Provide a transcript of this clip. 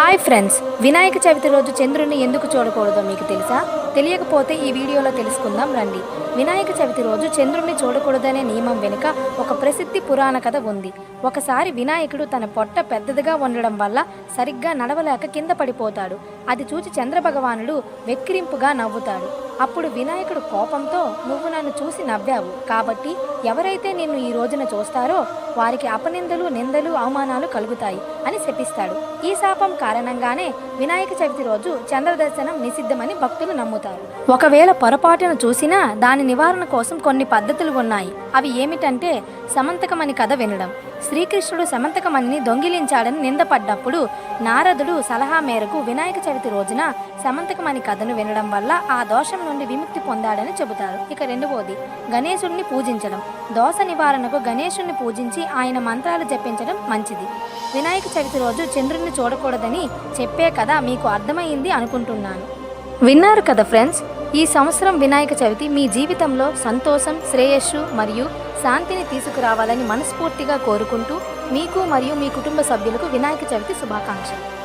Hi friends Vinayaka Chavithi రోజు చంద్రుని ఎందుకు చూడకూడదో మీకు తెలుసా? తెలియకపోతే ఈ వీడియోలో తెలుసుకుందాం రండి. వినాయక చవితి రోజు చంద్రుణ్ణి చూడకూడదనే నియమం వెనుక ఒక ప్రసిద్ధి పురాణ కథ ఉంది. ఒకసారి వినాయకుడు తన పొట్ట పెద్దదిగా ఉండడం వల్ల సరిగ్గా నడవలేక కింద పడిపోతాడు. అది చూచి చంద్రభగవానుడు వెక్కిరింపుగా నవ్వుతాడు. అప్పుడు వినాయకుడు కోపంతో నువ్వు నన్ను చూసి నవ్వావు. కాబట్టి ఎవరైతే నిన్ను ఈ రోజున చూస్తారో వారికి అపనిందలు నిందలు అవమానాలు కలుగుతాయి అని శపిస్తాడు. ఈ శాపం కారణంగానే వినాయక చవితి రోజు చంద్రదర్శనం నిషిద్ధమని భక్తులు నమ్ముతారు. ఒకవేళ పొరపాటును చూసినా దాని నివారణ కోసం కొన్ని పద్ధతులు ఉన్నాయి. అవి ఏమిటంటే సమంతకమని కథ వినడం. శ్రీకృష్ణుడు సమంతకమణిని దొంగిలించాడని నిందపడ్డప్పుడు నారదుడు సలహా మేరకు వినాయక చవితి రోజున సమంతకమణి కథను వినడం వల్ల ఆ దోషం నుండి విముక్తి పొందాడని చెబుతారు. ఇక రెండవది గణేశుణ్ణి పూజించడం. దోష నివారణకు గణేశుణ్ణి పూజించి ఆయన మంత్రాలు జపించడం మంచిది. వినాయక చవితి రోజు చంద్రుణ్ణి చూడకూడదని చెప్పే కథ మీకు అర్థమైంది అనుకుంటున్నాను. విన్నారు కదా ఫ్రెండ్స్? ఈ సంవత్సరం వినాయక చవితి మీ జీవితంలో సంతోషం శ్రేయస్సు మరియు శాంతిని తీసుకురావాలని మనస్ఫూర్తిగా కోరుకుంటూ మీకు మరియు మీ కుటుంబ సభ్యులకు వినాయక చవితి శుభాకాంక్షలు.